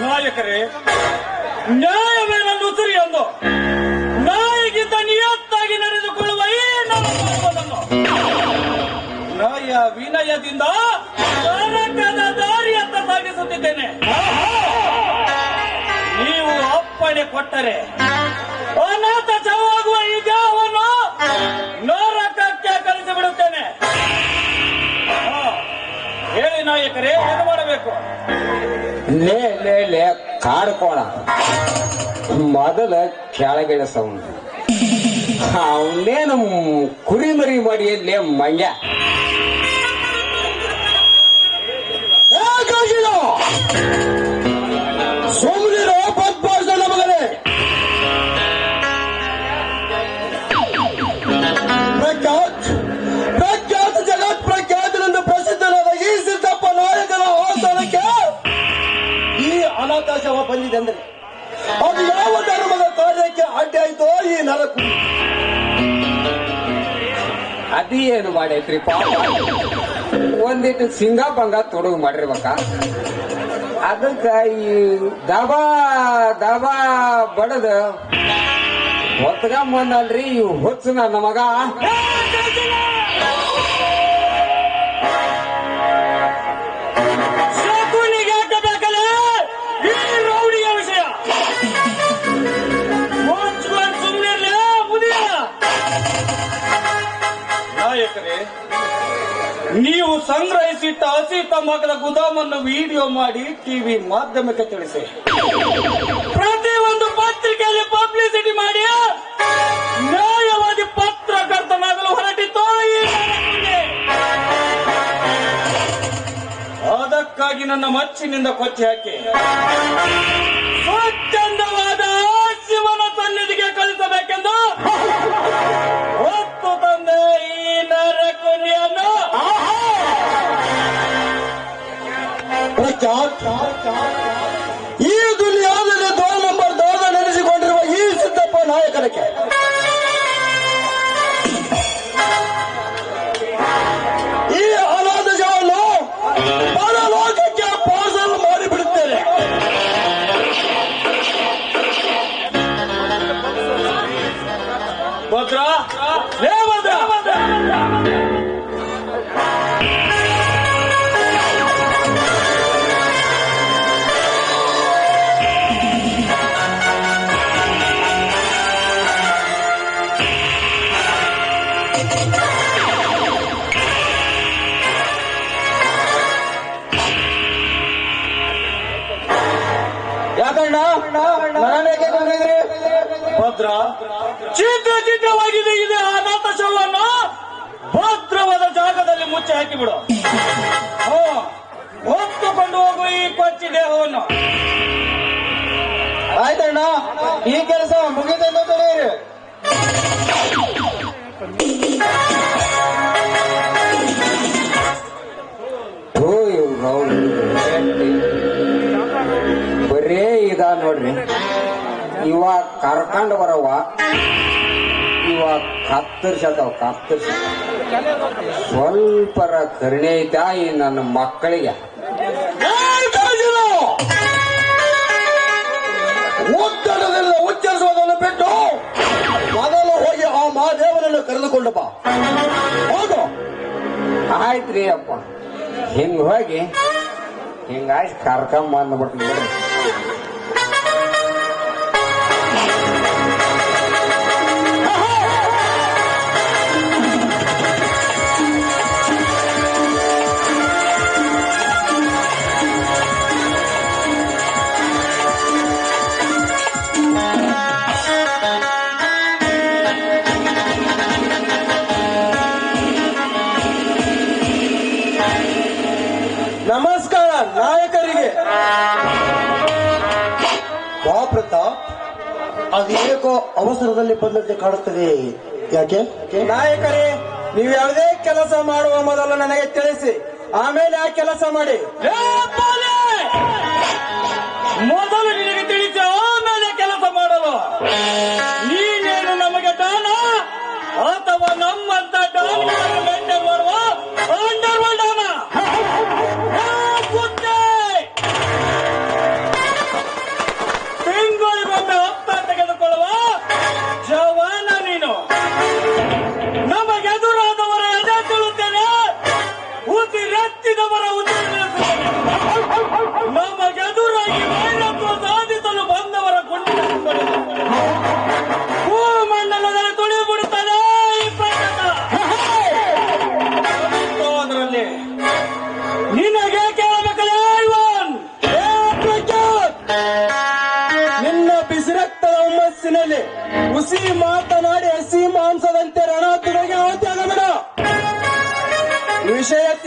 ನಾಯಕರೇ ನ್ಯಾಯವೇನ ನುಸುರಿ ಎಂದು ನಾಯಿಗಿಂತ ನಿಯತ್ತಾಗಿ ನಡೆದುಕೊಳ್ಳುವ ಈ ನಮ್ಮ ಧರ್ಮವನ್ನು ನ್ಯಾಯ ವಿನಯದಿಂದ ನರಕದ ದಾರಿಯತ್ತ ಸಾಗಿಸುತ್ತಿದ್ದೇನೆ. ಅಪ್ಪಣೆ ಕೊಟ್ಟರೆ ಅನಾಥ ಶವವಾಗುವ ಈ ದೇಹವನ್ನು ನರಕಕ್ಕೆ ಕಳಿಸಿ ಬಿಡುತ್ತೇನೆ. ಹೇಳಿ ನಾಯಕರೇ, ಏನು ಮಾಡಬೇಕು? ಲೇ ಲೇ ಲೇ, ಕಾಡ್ಕೋಣ. ಮೊದಲ ಕೆಳಗಿಳಿಸವನು ಅವನೇನು ಕುರಿಮರಿ ಮಾಡಿ ಲೇ ಮಂಡ್ಯ ಅನಾಥಾಶವ ಬಂದಿದೆ ಅಂದ್ರೆ. ಅದು ಯಾವ ಧರ್ಮದ ಕಾರ್ಯಕ್ಕೆ ಅಡ್ಡಿ ಆಯ್ತೋ ಈ ನರಕು. ಅದೇನು ಮಾಡೈತ್ರಿ ಪಾಪ ಒಂದಿಟ್ಟು ಭಂಗ ತೊಡಗು ಮಾಡಿರ್ಬೇಕ. ಅದಕ್ಕ ಈ ದಬಾ ದಬಾ ಬಡದ ಹೊತ್ಕೊಂಬಂದಲ್ರಿ ಈ ಹುಚ್ಚ ನನ್ನ ನೀವು ಸಂಗ್ರಹಿಸಿಟ್ಟ ಹಸಿ ತಂಬಾಕದ ಗುದಾಮನ್ನು ವಿಡಿಯೋ ಮಾಡಿ ಟಿವಿ ಮಾಧ್ಯಮಕ್ಕೆ ತಿಳಿಸಿ. ಪ್ರತಿಯೊಂದು ಪತ್ರಿಕೆಯಲ್ಲಿ ಪಬ್ಲಿಸಿಟಿ ಮಾಡಿ. ನ್ಯಾಯವಾದಿ ಪತ್ರಕರ್ತನಾಗಲು ಹೊರಟಿತ್ತು ಅದಕ್ಕಾಗಿ ನನ್ನ ಮಚ್ಚಿನಿಂದ ಕೊಚ್ಚಿ ಹಾಕಿ. ಸ್ವಚ್ಛಂದವಾದ ಶಿವನ ಸನ್ನಿಧಿಗೆ ಕಳಿಸಬೇಕೆಂದು. ಪ್ರಖ್ಯಾತ್ ಈ ದುನಿಯಾದಲ್ಲಿ ದೋ ನಂಬರ್ ದೋದ ನೆನೆಸಿಕೊಂಡಿರುವ ಈ ಸಿದ್ದಪ್ಪ ನಾಯಕನಕ್ಕೆ. ಈ ಅನಾದಶವನ್ನು ಪರಲೋಕಕ್ಕೆ ಪಾರ್ಸಲ್ ಮಾಡಿಬಿಡುತ್ತೇನೆ. ಭದ್ರ ಲೇ ಭದ್ರ ನಾನೇಕೆ ಬಂದಿದ್ರಿ ಭದ್ರ. ಚಿತ್ರ ಚಿತ್ರವಾಗಿದೆ ಇದೆ ಆ ನಾಟಶವನ್ನು ಭದ್ರವಾದ ಜಾಗದಲ್ಲಿ ಮುಚ್ಚಿ ಹಾಕಿಬಿಡು. ಹೋ, ಹೊತ್ತುಕೊಂಡು ಹೋಗು ಈ ಕೊಚ್ಚಿ ದೇಹವನ್ನು. ಆಯ್ತಣ್ಣ ಈ ಕೆಲಸ ಮುಗಿದ ಇದ ನೋಡ್ರಿ. ಇವ ಕರ್ಕೊಂಡ್ ಬರವ ಇವ ಕತ್ತರಿಸತಾವ ಕತ್ತರಿಸ ಸ್ವಲ್ಪರ ಕರುಣೆ ಐತಾ ಈ ನನ್ನ ಮಕ್ಕಳಿಗೆ. ಒತ್ತಡದಲ್ಲ ಉಚ್ಚರಿಸುವುದನ್ನು ಬಿಟ್ಟು ಮೊದಲು ಹೋಗಿ ಆ ಮಹಾದೇವನನ್ನು ಕರೆದುಕೊಂಡು ಬಾ. ಹೌದು. ಆಯ್ತ್ರಿ ಅಪ್ಪ. ಹಿಂಗ್ ಹೋಗಿ ಹಿಂಗಾಯ್ತು ಕರ್ಕೊಂಡ್ ಬಂದ್ಬಿಟ್ಟು ಬಿಡ್ರಿ. ನಮಸ್ಕಾರ, ನಾಯಕರಿಗೆ. ಬಾ ಪ್ರತಾಪ್. ಅದೇಕೋ ಅವಸರದಲ್ಲಿ ಬಂದಂತೆ ಕಾಣುತ್ತದೆ. ಯಾಕೆ? ನಾಯಕರೇ, ನೀವು ಯಾವುದೇ ಕೆಲಸ ಮಾಡುವ ಮೊದಲು ನನಗೆ ತಿಳಿಸಿ. ಆಮೇಲೆ ಆ ಕೆಲಸ ಮಾಡಿ.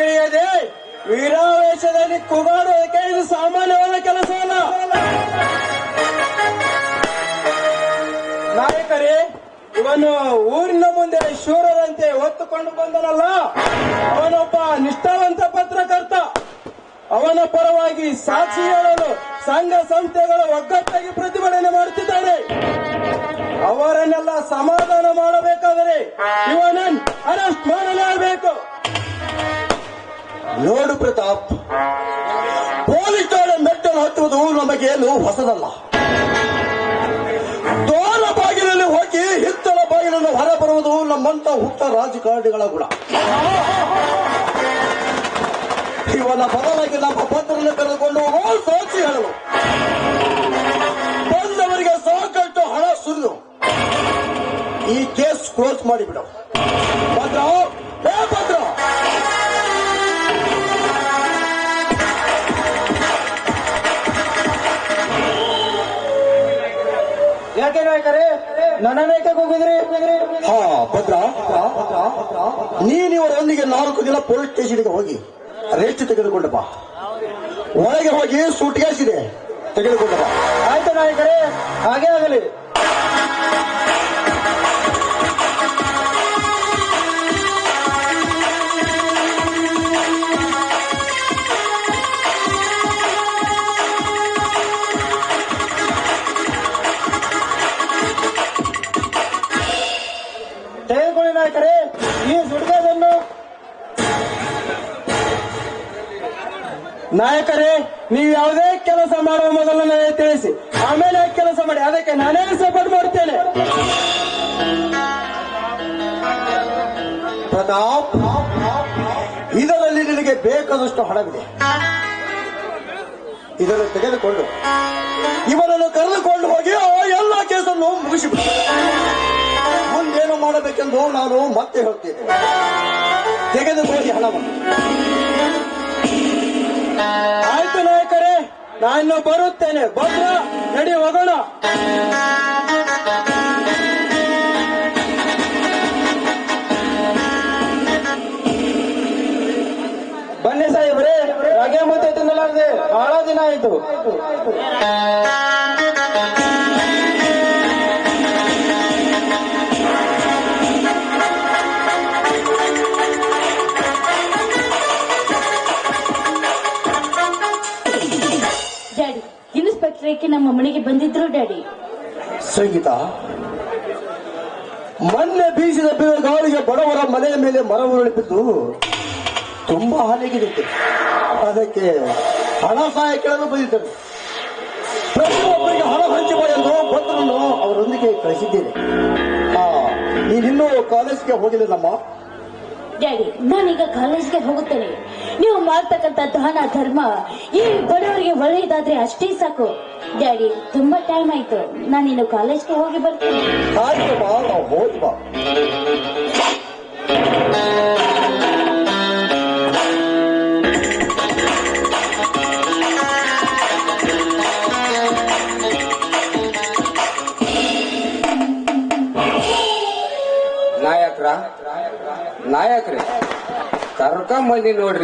ತಿಳಿಯದೆ ವೀರಾವೇಶದಲ್ಲಿ ಕುಗಾಡೋದಕ್ಕೆ ಇದು ಸಾಮಾನ್ಯವಾದ ಕೆಲಸ ಅಲ್ಲ? ನಾಯಕರೇ, ಇವನು ಊರಿನ ಮುಂದೆ ಶೂರರಂತೆ ಹೊತ್ತುಕೊಂಡು ಬಂದನಲ್ಲ. ಅವನೊಬ್ಬ ನಿಷ್ಠಾವಂತ ಪತ್ರಕರ್ತ. ಅವನ ಪರವಾಗಿ ಸಾಕ್ಷಿ ಹೇಳಲು ಸಂಘ ಸಂಸ್ಥೆಗಳು ಒಗ್ಗಟ್ಟಾಗಿ ಪ್ರತಿಭಟನೆ ಮಾಡುತ್ತಿದ್ದಾರೆ. ಅವರನ್ನೆಲ್ಲ ಸಮಾಧಾನ ಮಾಡಬೇಕಾದರೆ ಇವನನ್ನು ಅರೆಸ್ಟ್ ಮಾಡಲೇಬೇಕು ನೋಡು ಪ್ರತಾಪ್ ಪೊಲೀಸ್ ಮೆಟ್ಟಲು ಹತ್ತುವುದು ನಮಗೇನು ಹೊಸದಲ್ಲ. ದೋರ ಬಾಗಿಲಲ್ಲಿ ಹೋಗಿ ಹಿತ್ತಲ ಬಾಗಿಲನ್ನು ಹೊರಬರುವುದು ನಮ್ಮಂತ ಹುಟ್ಟ ರಾಜಕಾರಣಿಗಳ ಗುಣ. ಇವನ ಬದಲಾಗಿ ನಮ್ಮ ಪತ್ರನ್ನು ಕರೆದುಕೊಂಡು ಸಾಕ್ಷಿ ಹೇಳಲು ಬಂದವರಿಗೆ ಸಾಕಷ್ಟು ಹಣ ಸುರಿದು ಈ ಕೇಸ್ ಕ್ಲೋಸ್ ಮಾಡಿಬಿಡು. ಭದ್ರ ಭದ್ರ! ನನ್ನ ಹೋಗಿದ್ರಿ? ಹಾ ಭದ್ರ. ನೀನ್ ಇವರೊಂದಿಗೆ ನಾಲ್ಕು ದಿನ ಪೊಲೀಸ್ ಸ್ಟೇಷನ್ಗೆ ಹೋಗಿ ರೆಸ್ಟ್ ತೆಗೆದುಕೊಂಡಪ್ಪ ಬಾ. ಒಳಗೆ ಹೋಗಿ ಸೂಟ್ ಇದೆ. ತೆಗೆದುಕೊಂಡು ಬಾ. ಆಯ್ತು ನಾಯಕರೇ ಹಾಗೆ ಆಗಲಿ. ನಾಯಕರೇ, ನೀವು ಯಾವುದೇ ಕೆಲಸ ಮಾಡುವ ಮೊದಲು ನನಗೆ ತಿಳಿಸಿ. ಆಮೇಲೆ ಕೆಲಸ ಮಾಡಿ? ಅದಕ್ಕೆ ನಾನೇ ಸಪೋರ್ಟ್ ಮಾಡ್ತೇನೆ ಪ್ರತಾಪ್, ಇದರಲ್ಲಿ ನಿನಗೆ ಬೇಕಾದಷ್ಟು ಹಣವಿದೆ. ಇದನ್ನು ತೆಗೆದುಕೊಂಡು ಇವರನ್ನು ಕರೆದುಕೊಂಡು ಹೋಗಿ ಆ ಎಲ್ಲ ಕೇಸನ್ನು ಮುಗಿಸಿಬಿಟ್ಟು ಮುಂದೇನು ಮಾಡಬೇಕೆಂದು ನಾನು ಮತ್ತೆ ಹೇಳ್ತೇನೆ. ತೆಗೆದುಕೊಳ್ಳಿ ಹಣವನ್ನು. ಆಯ್ತು ನಾಯಕರೇ, ನಾನು ಬರುತ್ತೇನೆ. ಭದ್ರ, ನಡಿ, ಹೋಗೋಣ. ಬನ್ನಿ ಸಾಹೇಬ್ರೆ, ರಗೆ ಮತ್ತೆ ತಿನ್ನಲಾರದೆ, ಬಹಳ ದಿನ ಆಯ್ತು. ಡ್ಯಾಡಿ ಇನ್ಸ್ಪೆಕ್ಟರ್ಗೆ ನಮ್ಮ ಮನೆಗೆ ಬಂದಿದ್ರು ಡ್ಯಾಡಿ ಸಂಗೀತ, ಮೊನ್ನೆ ಬೀಸಿದ ಬೀಳ ಗಾಳಿಗೆ ಬಡವರ ಮನೆಯ ಮೇಲೆ ಮರ ಉರುಳಿಬಿದ್ದು ತುಂಬಾ ಹಾನಿಯಾಗಿದೆ ಅದಕ್ಕೆ ಹಣ ಸಹಾಯ ಕೇಳಲು ಬಂದಿದ್ದರು. ಪ್ರತಿಯೊಬ್ಬರಿಗೆ ಹಣ ಹಂಚುವ ಎಂದು ಭದ್ರನ್ನು ಅವರೊಂದಿಗೆ ಕಳಿಸಿದ್ದೇನೆ. ನೀನಿನ್ನೂ ಕಾಲೇಜ್ಗೆ ಹೋಗಿಲ್ಲಮ್ಮ ಡ್ಯಾಡಿ ನಾನೀಗ ಕಾಲೇಜ್ಗೆ ಹೋಗುತ್ತೇನೆ. ನೀವು ಮಾಡ್ತಕ್ಕಂಥ ದಾನ, ಧರ್ಮ ಈ ಬಡವರಿಗೆ ಒಳ್ಳೆಯದಾದ್ರೆ ಅಷ್ಟೇ ಸಾಕು. ಡ್ಯಾಡಿ, ತುಂಬಾ ಟೈಮ್ ಆಯ್ತು. ನಾನಿನ್ನು ಕಾಲೇಜ್ಗೆ ಹೋಗಿ ಬರ್ತೇನೆ. ಆಯ್ತು ಬಾ ನಾವು ಹೋದ್ ಬಾ ನಾಯಕ್ರ ನಾಯಕ್ರಿ ಕರ್ಕೊಂಬಂದಿ ನೋಡ್ರಿ